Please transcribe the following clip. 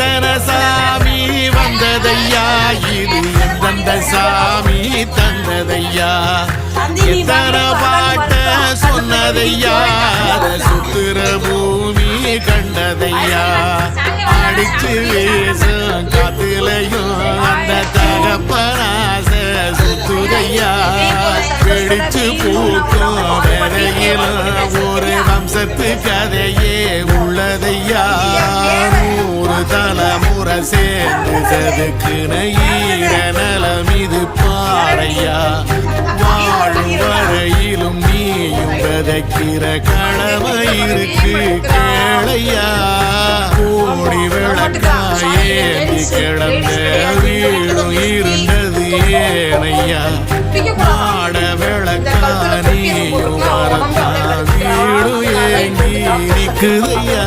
எத்தனை சாமி வந்ததையா? இது எந்தெந்த சாமி தந்ததையா? எத்தனை பாட்ட சொன்னதையா? அத சுத்துற பூமி கண்டதையா? அடிச்சு வீசும் காத்துலையும் அந்த தகப்பராச சுத்துதையா? வெடிச்சு பூக்கும் விதையிலும் ஒரு வம்சத்து கதையே உள்ளதையா தலைமுறை சேர்ந்து செதுக்குன ஈர நலம் இது பாறையா? வாழும் வரையிலும் நீயும் விதைக்கிற கடமை இருக்கு கேளையா? கோடி விளக்காயேந்தி கிடந்த வீடும் இருந்தது ஏனையா? மாட விளக்கானியும் வரத்தான் வீடும் ஏங்கி நிக்குதையா